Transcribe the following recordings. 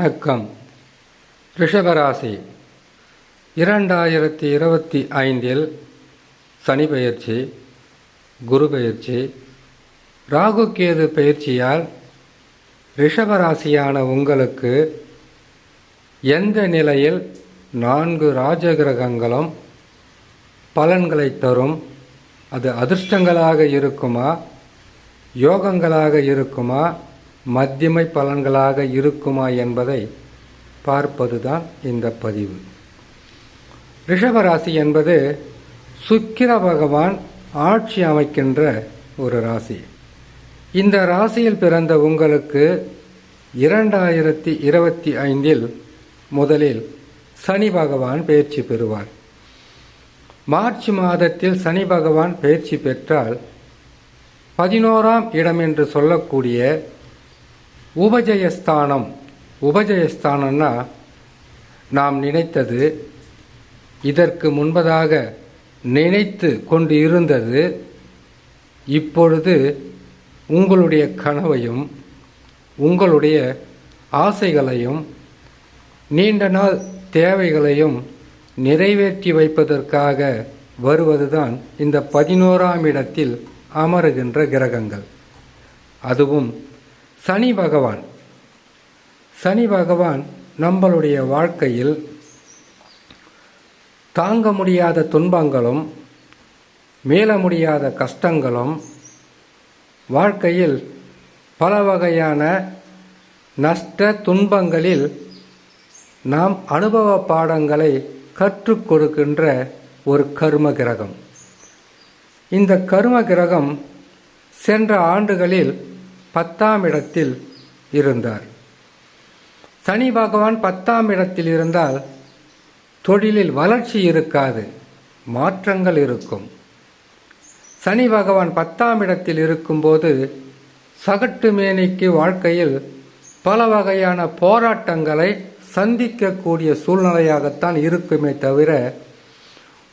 வணக்கம். ரிஷபராசி. இரண்டாயிரத்தி இருபத்தி ஐந்தில் சனி பயிற்சி குரு பயிற்சி ராகுகேது பயிற்சியால் ரிஷபராசியான உங்களுக்கு எந்த நிலையில் நான்கு ராஜகிரகங்களும் பலன்களை தரும்? அது அதிர்ஷ்டங்களாக இருக்குமா? யோகங்களாக இருக்குமா? மத்தியமை பலன்களாக இருக்குமா என்பதை பார்ப்பதுதான் இந்த பதிவு. ரிஷபராசி என்பது சுக்கிர பகவான் ஆட்சி அமைக்கின்ற ஒரு ராசி. இந்த ராசியில் பிறந்த உங்களுக்கு இரண்டாயிரத்தி இருபத்தி ஐந்தில் முதலில் சனி பகவான் பயிற்சி பெறுவார். மார்ச் மாதத்தில் சனி பகவான் பயிற்சி பெற்றால் பதினோராம் இடம் என்று சொல்லக்கூடிய உபஜயஸ்தானம். உபஜயஸ்தானம்னா நாம் நினைத்தது இதற்கு முன்பதாக நினைத்து கொண்டு இருந்தது இப்பொழுது உங்களுடைய கனவையும் உங்களுடைய ஆசைகளையும் நீண்ட நாள் தேவைகளையும் நிறைவேற்றி வைப்பதற்காக வருவதுதான் இந்த பதினோராம் இடத்தில் அமருகின்ற கிரகங்கள். அதுவும் சனி பகவான். சனி பகவான் நம்மளுடைய வாழ்க்கையில் தாங்க முடியாத துன்பங்களும் மீள முடியாத கஷ்டங்களும் வாழ்க்கையில் பல வகையான நஷ்ட துன்பங்களில் நாம் அனுபவ பாடங்களை கற்றுக் கொடுக்கின்ற ஒரு கர்ம கிரகம். இந்த கர்ம கிரகம் சென்ற ஆண்டுகளில் பத்தாம் இடத்தில் இருந்தார். சனி பகவான் பத்தாம் இடத்தில் இருந்தால் தொழிலில் வளர்ச்சி இருக்காது மாற்றங்கள் இருக்கும். சனி பகவான் பத்தாம் இடத்தில் இருக்கும்போது சகட்டு மேனிக்கு வாழ்க்கையில் பல வகையான போராட்டங்களை சந்திக்கக்கூடிய சூழ்நிலையாகத்தான் இருக்குமே தவிர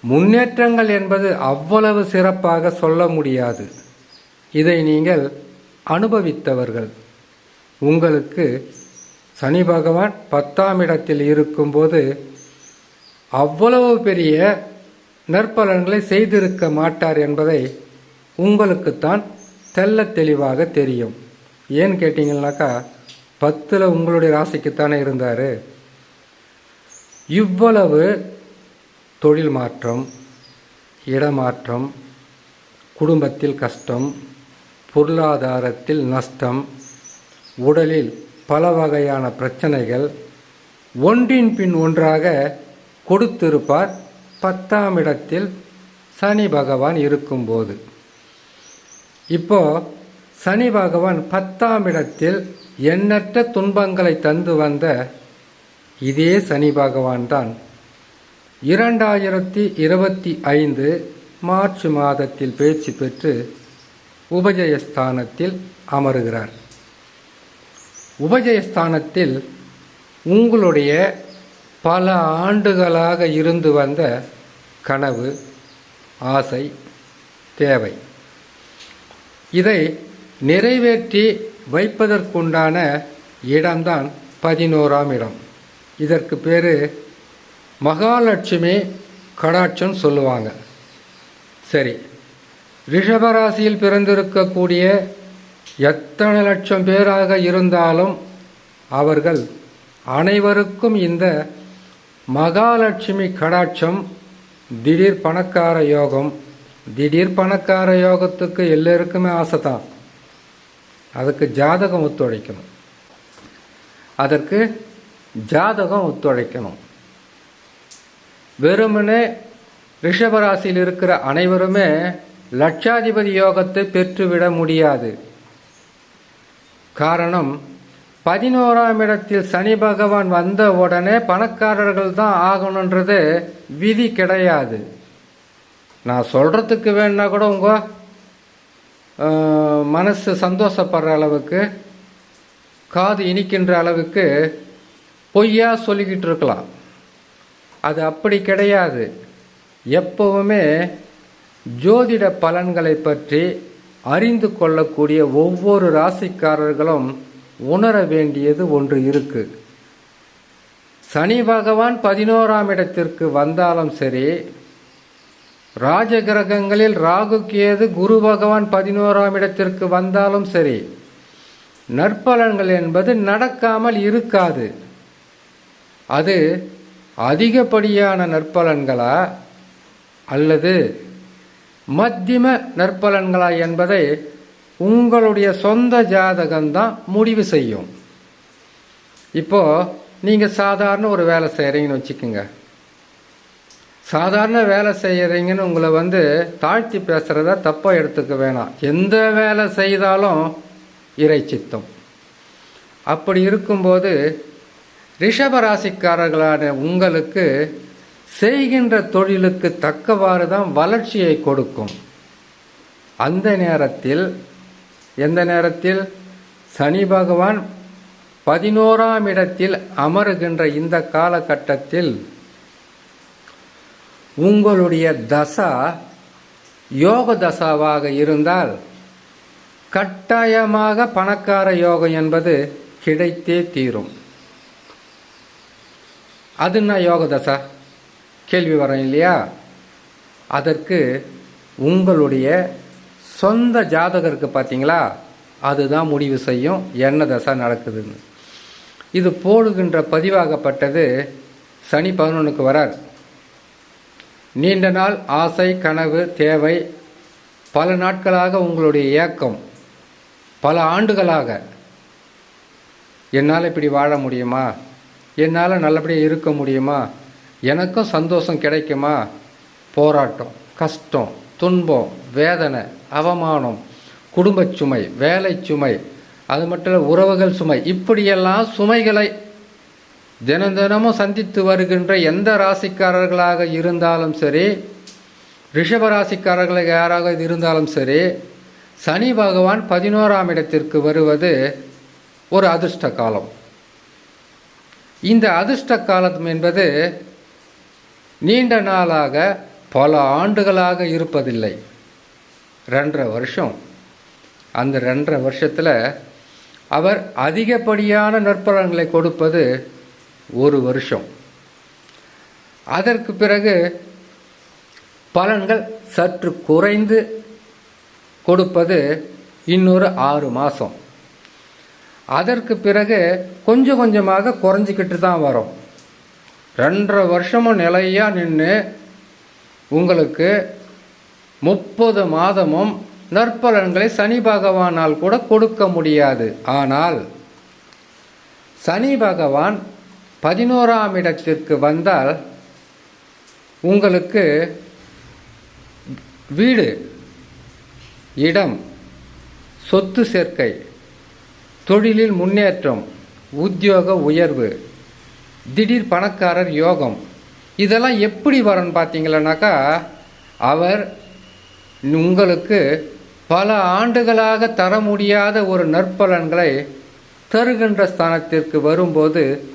முன்னேற்றங்கள் என்பது அவ்வளவு சிறப்பாக சொல்ல முடியாது. இதை நீங்கள் அனுபவித்தவர்கள். உங்களுக்கு சனி பகவான் பத்தாம் இடத்தில் இருக்கும்போது அவ்வளவு பெரிய நற்பலன்களை செய்திருக்க மாட்டார் என்பதை உங்களுக்குத்தான் தெல்ல தெளிவாக தெரியும். ஏன்னு கேட்டிங்கனாக்கா பத்தில் உங்களுடைய ராசிக்குத்தானே இருந்தார். இவ்வளவு தொழில் மாற்றம் இடமாற்றம் குடும்பத்தில் கஷ்டம் பொருளாதாரத்தில் நஷ்டம் உடலில் பல வகையான பிரச்சனைகள் ஒன்றின் பின் ஒன்றாக கொடுத்திருப்பார். பத்தாம் இடத்தில் சனி பகவான் இருக்கும்போது. இப்போ சனி பகவான் பத்தாம் இடத்தில் எண்ணற்ற துன்பங்களை தந்து வந்த இதே சனி பகவான் தான். இரண்டாயிரத்தி இருபத்தி ஐந்து மார்ச் மாதத்தில் பேச்சு பெற்று உபஜயஸ்தானத்தில் அமருகிறார். உபஜயஸ்தானத்தில் உங்களுடைய பல ஆண்டுகளாக இருந்து வந்த கனவு ஆசை தேவை. இதை நிறைவேற்றி வைப்பதற்குண்டான இடம்தான் பதினோராம் இடம். இதற்கு பேர் மகாலட்சுமி கடாட்சம் சொல்லுவாங்க. சரி ரிஷபராசியில் பிறந்திருக்கக்கூடிய எத்தனை லட்சம் பேராக இருந்தாலும் அவர்கள் அனைவருக்கும் இந்த மகாலட்சுமி கடாட்சம் திடீர் பணக்கார யோகம் திடீர் பணக்கார யோகத்துக்கு எல்லோருக்குமே ஆசை தான். அதுக்கு ஜாதகம் ஒத்துழைக்கணும். அதற்கு ஜாதகம் ஒத்துழைக்கணும். வெறுமனே ரிஷபராசியில் இருக்கிற அனைவருமே லட்சாதிபதி யோகத்தை பெற்றுவிட முடியாது. காரணம் பதினோராம் இடத்தில் சனி பகவான் வந்த உடனே பணக்காரர்கள் தான் ஆகணுன்றது விதி கிடையாது. நான் சொல்கிறதுக்கு வேணுன்னா கூட உங்கள் மனசு சந்தோஷப்படுற அளவுக்கு காது இனிக்கின்ற அளவுக்கு பொய்யா சொல்லிக்கிட்டு இருக்கலாம். அது அப்படி கிடையாது. எப்பவுமே ஜோதிட பலன்களை பற்றி அறிந்து கொள்ளக்கூடிய ஒவ்வொரு ராசிக்காரர்களும் உணர வேண்டியது ஒன்று இருக்கு. சனி பகவான் பதினோராம் இடத்திற்கு வந்தாலும் சரி ராஜ கிரகங்களில் ராகு கேது குரு பகவான் பதினோராம் இடத்திற்கு வந்தாலும் சரி நற்பலன்கள் என்பது நடக்காமல் இருக்காது. அது அதிகப்படியான நற்பலன்களா அல்லது மத்தியம நற்பலன்களா என்பதை உங்களுடைய சொந்த ஜாதகம்தான் முடிவு செய்யும். இப்போது நீங்கள் சாதாரண ஒரு வேலை செய்கிறீங்கன்னு வச்சுக்கோங்க. சாதாரண வேலை செய்கிறீங்கன்னு உங்களை வந்து தாழ்த்தி பேசுகிறத தப்பாக எடுத்துக்க வேணாம். எந்த வேலை செய்தாலும் இறை சித்தம். அப்படி இருக்கும்போது ரிஷபராசிக்காரர்களான உங்களுக்கு செய்கின்ற தொழிலுக்கு தக்கவாறு தான் வளர்ச்சியை கொடுக்கும். அந்த நேரத்தில் எந்த நேரத்தில்? சனி பகவான் பதினோராம் இடத்தில் அமருகின்ற இந்த காலகட்டத்தில் உங்களுடைய தசா யோக தசாவாக இருந்தால் கட்டாயமாக பணக்கார யோகம் என்பது கிடைத்தே தீரும். அதுன்னா யோக தசா. கேள்வி வரும் இல்லையா? அதற்கு உங்களுடைய சொந்த ஜாதகம் இருக்குது பார்த்தீங்களா? அதுதான் முடிவு செய்யும். என்ன தசா நடக்குதுன்னு. இது போடுகின்ற பதிவாகப்பட்டது சனி பதினொன்றுக்கு வரார். நீண்ட நாள் ஆசை கனவு தேவை பல நாட்களாக உங்களுடைய ஏக்கம் பல ஆண்டுகளாக என்னால் இப்படி வாழ முடியுமா? என்னால் நல்லபடியாக இருக்க முடியுமா? எனக்கும் சந்தோஷம் கிடைக்குமா? போராட்டம் கஷ்டம் துன்பம் வேதனை அவமானம் குடும்பச் சுமை வேலை சுமை அது மட்டும் இல்லை உறவுகள் சுமை. இப்படியெல்லாம் சுமைகளை தினம் தினமும் சந்தித்து வருகின்ற எந்த ராசிக்காரர்களாக இருந்தாலும் சரி ரிஷப ராசிக்காரர்களாக யாராக இருந்தாலும் சரி சனி பகவான் பதினோராம் இடத்திற்கு வருவது ஒரு அதிர்ஷ்ட காலம். இந்த அதிர்ஷ்ட காலம் என்பது நீண்ட நாளாக பல ஆண்டுகளாக இருப்பதில்லை. ரெண்டரை வருஷம். அந்த ரெண்டரை வருஷத்தில் அவர் அதிகப்படியான நற்பலன்களை கொடுப்பது ஒரு வருஷம். அதற்கு பிறகு பலன்கள் சற்று குறைந்து கொடுப்பது இன்னொரு ஆறு மாதம் அதற்கு பிறகு கொஞ்சம் கொஞ்சமாக குறைஞ்சிக்கிட்டு தான் வரும். ரெண்டரை வருஷமும் நிலையாக நின்று உங்களுக்கு முப்பது மாதமும் நற்பலன்களை சனி பகவானால் கூட கொடுக்க முடியாது. ஆனால் சனி பகவான் பதினோராம் இடத்திற்கு வந்தால் உங்களுக்கு வீடு இடம் சொத்து சேர்க்கை தொழிலில் முன்னேற்றம் உத்தியோக உயர்வு திடீர் பணக்காரர் யோகம். இதெல்லாம் எப்படி வரும்னு பார்த்தீங்களன்னாக்கா அவர் உங்களுக்கு பல ஆண்டுகளாக தர முடியாத ஒரு நற்பலன்களை தருகின்ற ஸ்தானத்திற்கு வரும்போது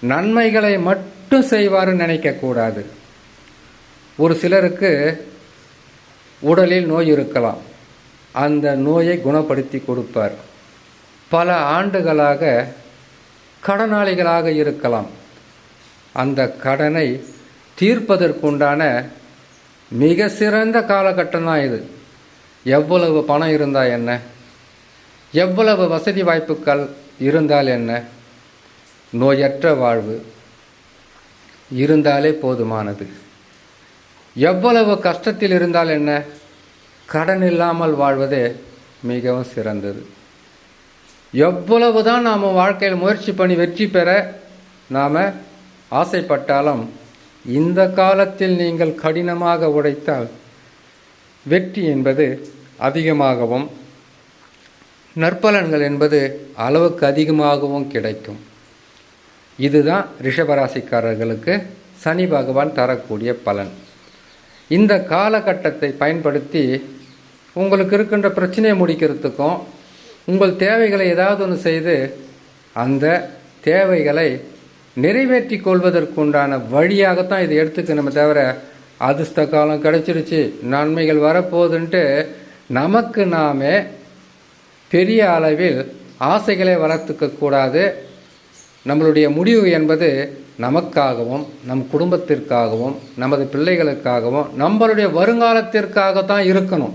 நன்மைகளை மட்டும் செய்வாருன்னு நினைக்கக்கூடாது. ஒரு சிலருக்கு உடலில் நோய் இருக்கலாம். அந்த நோயை குணப்படுத்தி கொடுப்பார். பல ஆண்டுகளாக கடனாளிகளாக இருக்கலாம். அந்த கடனை தீர்ப்பதற்குண்டான மிக சிறந்த காலகட்டம் தான் இது. எவ்வளவு பணம் இருந்தால் என்ன? எவ்வளவு வசதி வாய்ப்புகள் இருந்தால் என்ன? நோயற்ற வாழ்வு இருந்தாலே போதுமானது. எவ்வளவு கஷ்டத்தில் இருந்தால் என்ன? கடன் இல்லாமல் வாழ்வதே மிகவும் சிறந்தது. எவ்வளவு தான் நாம் வாழ்க்கையில் முயற்சி பண்ணி வெற்றி பெற நாம் ஆசைப்பட்டாலும் இந்த காலத்தில் நீங்கள் கடினமாக உடைத்தால் வெற்றி என்பது அதிகமாகவும் நற்பலன்கள் என்பது அளவுக்கு அதிகமாகவும் கிடைக்கும். இதுதான் ரிஷபராசிக்காரர்களுக்கு சனி பகவான் தரக்கூடிய பலன். இந்த காலகட்டத்தை பயன்படுத்தி உங்களுக்கு இருக்கின்ற பிரச்சனையை முடிக்கிறதுக்கும் உங்கள் தேவைகளை ஏதாவது ஒன்று செய்து அந்த தேவைகளை நிறைவேற்றி கொள்வதற்குண்டான வழியாகத்தான் இதை எடுத்துக்கணுமே தவிர அதிர்ஷ்ட காலம் கிடச்சிருச்சு நன்மைகள் வரப்போகுதுன்ட்டு நமக்கு நாமே பெரிய அளவில் ஆசைகளை வளர்த்துக்க கூடாது. நம்மளுடைய முடிவு என்பது நமக்காகவும் நம் குடும்பத்திற்காகவும் நமது பிள்ளைகளுக்காகவும் நம்மளுடைய வருங்காலத்திற்காக தான் இருக்கணும்.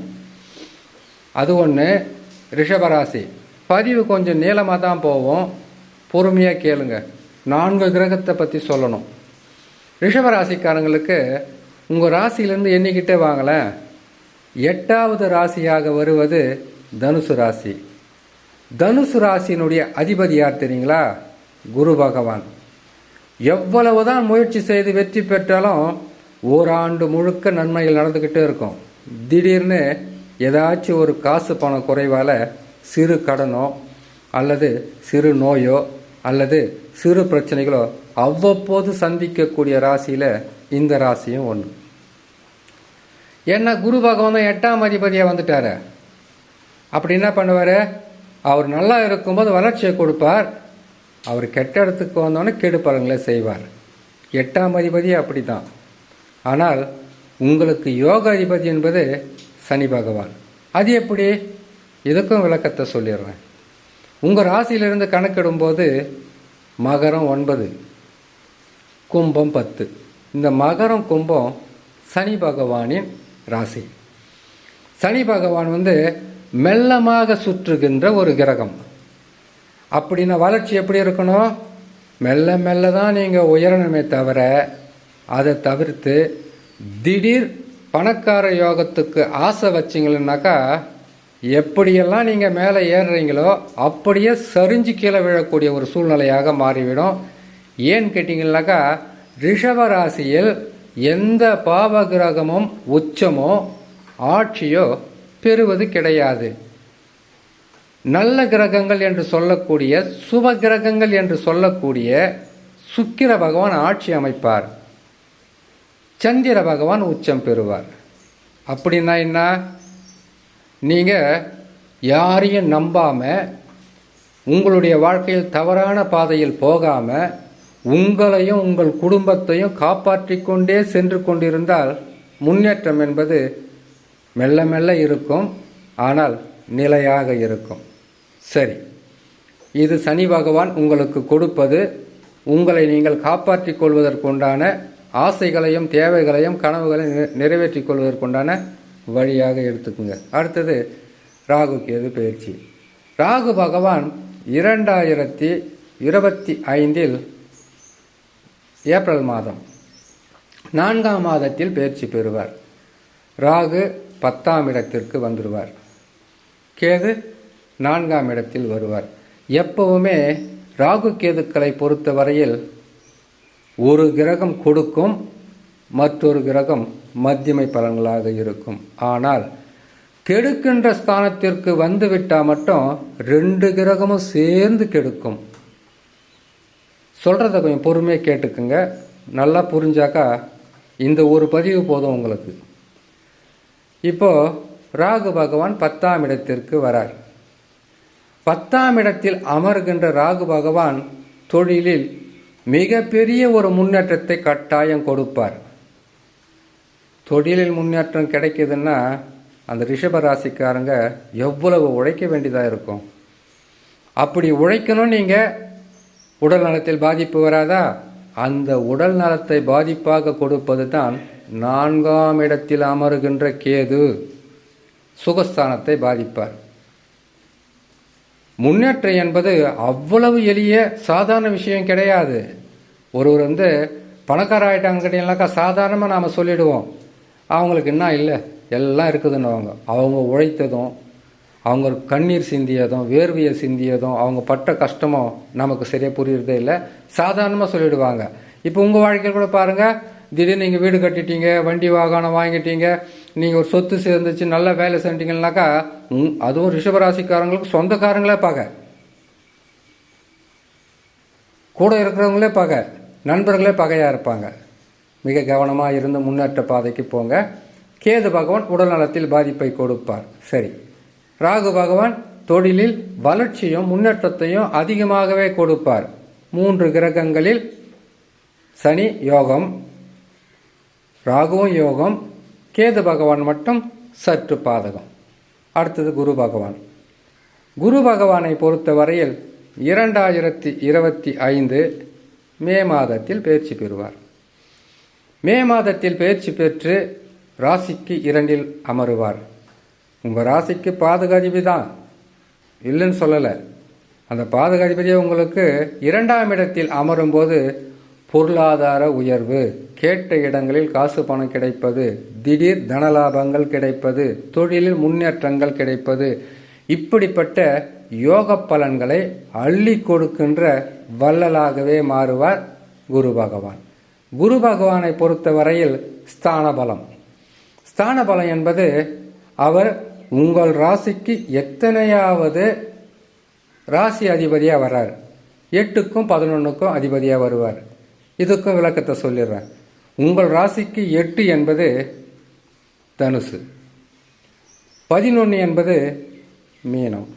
அது ஒன்று ரிஷபராசி. பதிவு கொஞ்சம் நீளமாக தான் போவோம். பொறுமையாக கேளுங்கள் நான்கு கிரகத்தை பற்றி சொல்லணும். ரிஷபராசிக்காரங்களுக்கு உங்கள் ராசியிலேருந்து எண்ணிக்கிட்டே வாங்கலை எட்டாவது ராசியாக வருவது தனுசு ராசி. தனுசு ராசியினுடைய அதிபதி யார் தெரியுங்களா? குரு பகவான். எவ்வளவு தான் முயற்சி செய்து வெற்றி பெற்றாலும் ஓராண்டு முழுக்க நன்மைகள் நடந்துக்கிட்டே இருக்கும். திடீர்னு ஏதாச்சும் ஒரு காசு பணம் குறைவால் சிறு கடனோ அல்லது சிறு நோயோ அல்லது சிறு பிரச்சனைகளோ அவ்வப்போது சந்திக்கக்கூடிய ராசியில் இந்த ராசியும் ஒன்று ஏன்னா குரு பகவான் தான் எட்டாம் அதிபதியாக வந்துட்டார். அப்படி என்ன பண்ணுவார்? அவர் நல்லா இருக்கும்போது வளர்ச்சியை கொடுப்பார். அவர் கெட்ட இடத்துக்கு வந்தோன்னே கெடு பலன்களை செய்வார். எட்டாம் அதிபதி அப்படி தான் ஆனால் உங்களுக்கு யோக அதிபதி என்பது சனி பகவான். அது எப்படி? இதுக்கும் விளக்கத்தை சொல்லிடுறேன். உங்கள் ராசியிலிருந்து கணக்கிடும்போது மகரம் ஒன்பது கும்பம் பத்து. இந்த மகரம் கும்பம் சனி பகவானின் ராசி. சனி பகவான் வந்து மெல்லமாக சுற்றுகின்ற ஒரு கிரகம். அப்படின்னா வளர்ச்சி எப்படி இருக்கணும்? மெல்ல மெல்ல தான் நீங்கள் உயரணுமே தவிர அதை தவிர்த்து திடீர் பணக்கார யோகத்துக்கு ஆசை வச்சிங்களன்னாக்கா எப்படியெல்லாம் நீங்கள் மேலே ஏறுறீங்களோ அப்படியே சரிஞ்சு கீழே விழக்கூடிய ஒரு சூழ்நிலையாக மாறிவிடும். ஏன்னு கேட்டிங்கனாக்கா ரிஷபராசியில் எந்த பாவ கிரகமும் உச்சமோ ஆட்சியோ பெறுவது கிடையாது. நல்ல கிரகங்கள் என்று சொல்லக்கூடிய சுப கிரகங்கள் என்று சொல்லக்கூடிய சுக்கிர பகவான் ஆட்சி அமைப்பார். சந்திர பகவான் உச்சம் பெறுவார். அப்படின்னா என்ன? நீங்கள் யாரையும் நம்பாமல் உங்களுடைய வாழ்க்கையில் தவறான பாதையில் போகாமல் உங்களையும் உங்கள் குடும்பத்தையும் காப்பாற்றி கொண்டே சென்று கொண்டிருந்தால் முன்னேற்றம் என்பது மெல்ல மெல்ல இருக்கும் ஆனால் நிலையாக இருக்கும். சரி. இது சனி பகவான் உங்களுக்கு கொடுப்பது உங்களை நீங்கள் காப்பாற்றிக் கொள்வதற்குண்டான ஆசைகளையும் தேவைகளையும் கனவுகளையும் நிறை- நிறைவேற்றிக் கொள்வதற்குண்டான வழியாக எடுத்துக்குங்க. அடுத்தது ராகு கேது பயிற்சி. ராகு பகவான் இரண்டாயிரத்தி இருபத்தி ஐந்தில் ஏப்ரல் மாதம் நான்காம் மாதத்தில் பயிற்சி பெறுவார். ராகு பத்தாம் இடத்திற்கு வந்துடுவார். கேது நான்காம் இடத்தில் வருவார். எப்பவுமே ராகு கேதுக்களை பொறுத்த வரையில் ஒரு கிரகம் கொடுக்கும் மற்றொரு கிரகம் மத்தியமை பலன்களாக இருக்கும். ஆனால் கெடுக்கின்ற ஸ்தானத்திற்கு வந்துவிட்டால் மட்டும் ரெண்டு கிரகமும் சேர்ந்து கெடுக்கும். சொல்கிறத கொஞ்சம் பொறுமையாக கேட்டுக்குங்க. நல்லா புரிஞ்சாக்கா இந்த ஒரு பதிவு போதும் உங்களுக்கு. இப்போது ராகு பகவான் பத்தாம் இடத்திற்கு வரார். பத்தாம் இடத்தில் அமர்கின்ற ராகு பகவான் தொழிலில் மிகப்பெரிய ஒரு முன்னேற்றத்தை கட்டாயம் கொடுப்பார். தொழிலில் முன்னேற்றம் கிடைக்குதுன்னா அந்த ரிஷப ராசிக்காரங்க எவ்வளவு உழைக்க வேண்டியதாக இருக்கும்? அப்படி உழைக்கணும் நீங்கள் உடல் நலத்தில் பாதிப்பு வராதா? அந்த உடல் நலத்தை பாதிப்பாக கொடுப்பது தான் நான்காம் இடத்தில் அமருகின்ற கேது. சுகஸ்தானத்தை பாதிப்பார். முன்னேற்றம் என்பது அவ்வளவு எளிய சாதாரண விஷயம் கிடையாது. ஒருவர் வந்து பணக்கார ஆகிட்டாங்க கேட்டீங்கன்னாக்கா சாதாரணமாக நாம் சொல்லிடுவோம். அவங்களுக்கு என்ன இல்லை? எல்லாம் இருக்குதுன்னு அவங்க அவங்க உழைத்ததும் அவங்க கண்ணீர் சிந்தியதும் வேர்வையை சிந்தியதும் அவங்க பட்ட கஷ்டமும் நமக்கு சரியாக புரியுறதே இல்லை. சாதாரணமாக சொல்லிவிடுவாங்க இப்போ உங்கள் வாழ்க்கையில் கூட பாருங்கள் திடீர்னு நீங்கள் வீடு கட்டிட்டீங்க வண்டி வாகனம் வாங்கிட்டீங்க நீங்கள் ஒரு சொத்து சேர்ந்துச்சு நல்ல வேலை செஞ்சிங்கனாக்கா உம், அதுவும் ரிஷபராசிக்காரங்களுக்கு சொந்தக்காரங்களே பார்க்க கூட இருக்கிறவங்களே பகை. நண்பர்களே பகையாக இருப்பாங்க. மிக கவனமாக இருந்து முன்னேற்ற பாதைக்கு போங்க. கேது பகவான் உடல் நலத்தில் பாதிப்பை கொடுப்பார். சரி. ராகு பகவான் தொழிலில் வளர்ச்சியும் முன்னேற்றத்தையும் அதிகமாகவே கொடுப்பார். மூன்று கிரகங்களில் சனி யோகம் ராகுவும் யோகம் கேது பகவான் மட்டும் சற்று பாதகம். அடுத்தது குரு பகவான். குரு பகவானை பொறுத்த வரையில் இரண்டாயிரத்தி இருபத்தி ஐந்து மே மாதத்தில் பயிற்சி பெறுவார். மே மாதத்தில் பயிற்சி பெற்று ராசிக்கு இரண்டில் அமருவார். உங்கள் ராசிக்கு பாதகாதிபதி தான் இல்லைன்னு சொல்லலை. அந்த பாதகாதிபதியை உங்களுக்கு இரண்டாம் இடத்தில் அமரும்போது பொருளாதார உயர்வு கேட்ட இடங்களில் காசு பணம் கிடைப்பது திடீர் தனலாபங்கள் கிடைப்பது தொழிலில் முன்னேற்றங்கள் கிடைப்பது இப்படிப்பட்ட யோக பலன்களை அள்ளி கொடுக்கின்ற வள்ளலாகவே மாறுவார் குரு பகவான். குரு பகவானை பொறுத்தவரையில் ஸ்தான பலம் ஸ்தான பலம் என்பது அவர் உங்கள் ராசிக்கு எத்தனையாவது ராசி அதிபதியாக வர்றார். எட்டுக்கும் பதினொன்றுக்கும் அதிபதியாக வருவார். இதுக்கும் விளக்கத்தை சொல்லிடுறேன். உங்கள் ராசிக்கு எட்டு என்பது தனுசு. பதினொன்று என்பது மீனம்.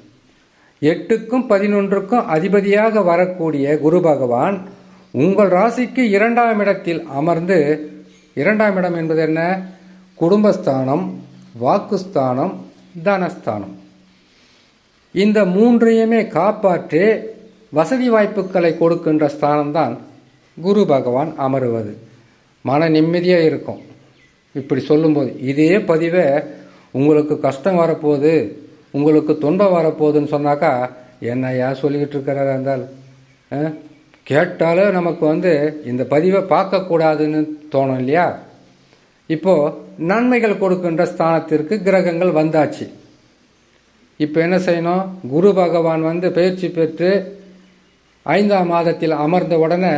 எட்டுக்கும் பதினொன்றுக்கும் அதிபதியாக வரக்கூடிய குரு பகவான் உங்கள் ராசிக்கு இரண்டாம் இடத்தில் அமர்ந்து இரண்டாம் இடம் என்பது என்ன? குடும்பஸ்தானம் வாக்குஸ்தானம் தனஸ்தானம். இந்த மூன்றையுமே காப்பாற்றி வசதி வாய்ப்புகளை கொடுக்கின்ற ஸ்தானம்தான் குரு பகவான் அமருவது. மன நிம்மதியாக இருக்கும். இப்படி சொல்லும்போது இதே பதிவை உங்களுக்கு கஷ்டம் வரப்போகுது உங்களுக்கு துன்பம் வரப்போகுதுன்னு சொன்னாக்கா என்னையா சொல்லிக்கிட்டு இருக்கிறாரா இருந்தால் கேட்டாலும் கேட்டாலே நமக்கு வந்து இந்த பதிவை பார்க்கக்கூடாதுன்னு தோணும் இல்லையா? இப்போது நன்மைகள் கொடுக்கின்ற ஸ்தானத்திற்கு கிரகங்கள் வந்தாச்சு. இப்போ என்ன செய்யணும்? குரு பகவான் வந்து பயிற்சி பெற்று ஐந்தாம் மாதத்தில் அமர்ந்த உடனே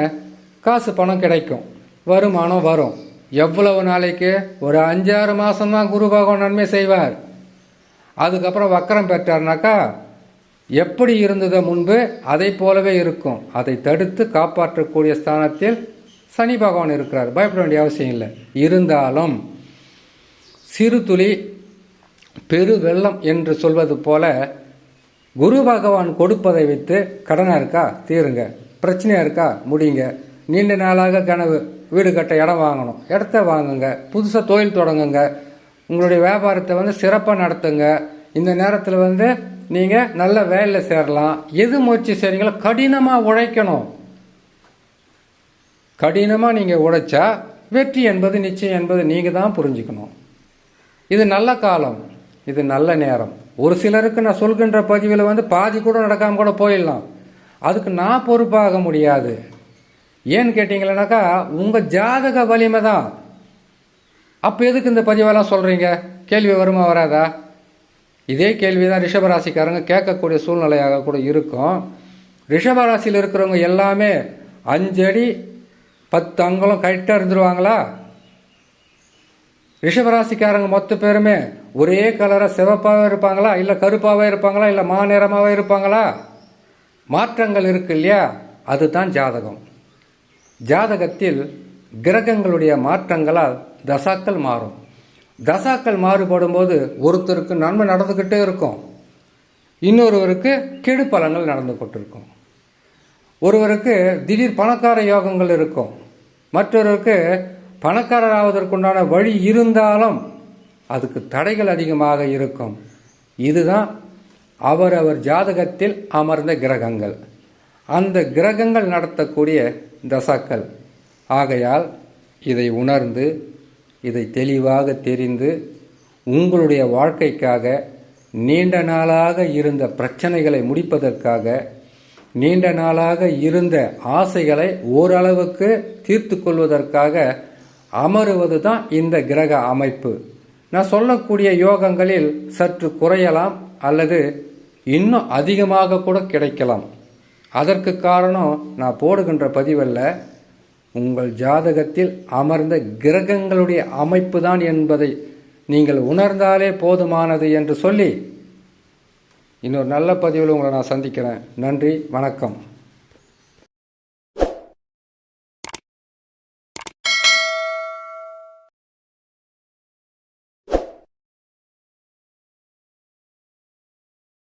காசு பணம் கிடைக்கும். வருமானம் வரும். எவ்வளவு நாளைக்கு? ஒரு அஞ்சாறு மாதம்தான் குரு பகவான் நன்மை செய்வார். அதுக்கப்புறம் வக்கரம் பெற்றார்னாக்கா எப்படி இருந்ததோ முன்பு அதை போலவே இருக்கும். அதை தடுத்து காப்பாற்றக்கூடிய ஸ்தானத்தில் சனி பகவான் இருக்கிறார். பயப்பட வேண்டிய அவசியம் இல்லை. இருந்தாலும் சிறு துளி பெரு வெள்ளம் என்று சொல்வது போல குரு பகவான் கொடுப்பதை வைத்து கடனாக இருக்கா? தீருங்க. பிரச்சனையாக இருக்கா? முடியுங்க. நீண்ட நாளாக கனவு. வீடு கட்ட இடம் வாங்கணும். இடத்த வாங்குங்க. புதுசாக தொழில் தொடங்குங்க. உங்களுடைய வியாபாரத்தை வந்து சிறப்பாக நடத்துங்க. இந்த நேரத்தில் வந்து நீங்கள் நல்ல வேலையில் சேரலாம். எது முயற்சி செய்கிறீங்களோ கடினமாக உழைக்கணும். கடினமாக நீங்கள் உழைச்சா வெற்றி என்பது நிச்சயம் என்பது நீங்கள் தான் புரிஞ்சுக்கணும். இது நல்ல காலம். இது நல்ல நேரம். ஒரு சிலருக்கு நான் சொல்கின்ற பதிவில் வந்து பாதி கூட நடக்காமல் கூட போயிடலாம். அதுக்கு நான் பொறுப்பாக முடியாது. ஏன்னு கேட்டிங்களேனாக்கா உங்கள் ஜாதக வலிமை தான் அப்போ எதுக்கு இந்த பதிவெல்லாம் சொல்கிறீங்க கேள்வி வருமா வராதா? இதே கேள்வி தான் ரிஷபராசிக்காரங்க கேட்கக்கூடிய சூழ்நிலையாக கூட இருக்கும். ரிஷபராசியில் இருக்கிறவங்க எல்லாமே அஞ்சடி பத்து அங்கலம் கரெக்டாக இருந்துருவாங்களா? ரிஷபராசிக்காரங்க மொத்த பேருமே ஒரே கலராக சிவப்பாகவே இருப்பாங்களா? இல்லை கருப்பாகவே இருப்பாங்களா? இல்லை மாநிறமாகவே இருப்பாங்களா? மாற்றங்கள் இருக்கு இல்லையா? அதுதான் ஜாதகம். ஜாதகத்தில் கிரகங்களுடைய மாற்றங்களால் தசாக்கள் மாறும். தசாக்கள் மாறுபடும் போது ஒருத்தருக்கு நன்மை நடந்துக்கிட்டே இருக்கும். இன்னொருவருக்கு கெடு பலங்கள் நடந்து கொண்டிருக்கும். ஒருவருக்கு திடீர் பணக்கார யோகங்கள் இருக்கும். மற்றொருவருக்கு பணக்காரர் ஆவதற்குண்டான வழி இருந்தாலும் அதுக்கு தடைகள் அதிகமாக இருக்கும். இதுதான் அவரவர் ஜாதகத்தில் அமர்ந்த கிரகங்கள். அந்த கிரகங்கள் நடத்தக்கூடிய தசாக்கள். ஆகையால் இதை உணர்ந்து இதை தெளிவாக தெரிந்து உங்களுடைய வாழ்க்கைக்காக நீண்ட நாளாக இருந்த பிரச்சனைகளை முடிப்பதற்காக நீண்ட நாளாக இருந்த ஆசைகளை ஓரளவுக்கு தீர்த்து கொள்வதற்காக அமருவது தான் இந்த கிரக அமைப்பு. நான் சொல்லக்கூடிய யோகங்களில் சற்று குறையலாம் அல்லது இன்னும் அதிகமாக கூட கிடைக்கலாம். அதற்கு காரணம் நான் போடுகின்ற பதிவல்ல உங்கள் ஜாதகத்தில் அமர்ந்த கிரகங்களுடைய அமைப்பு தான் என்பதை நீங்கள் உணர்ந்தாலே போதுமானது என்று சொல்லி இன்னொரு நல்ல பதிவில் உங்களை நான் சந்திக்கிறேன். நன்றி வணக்கம்.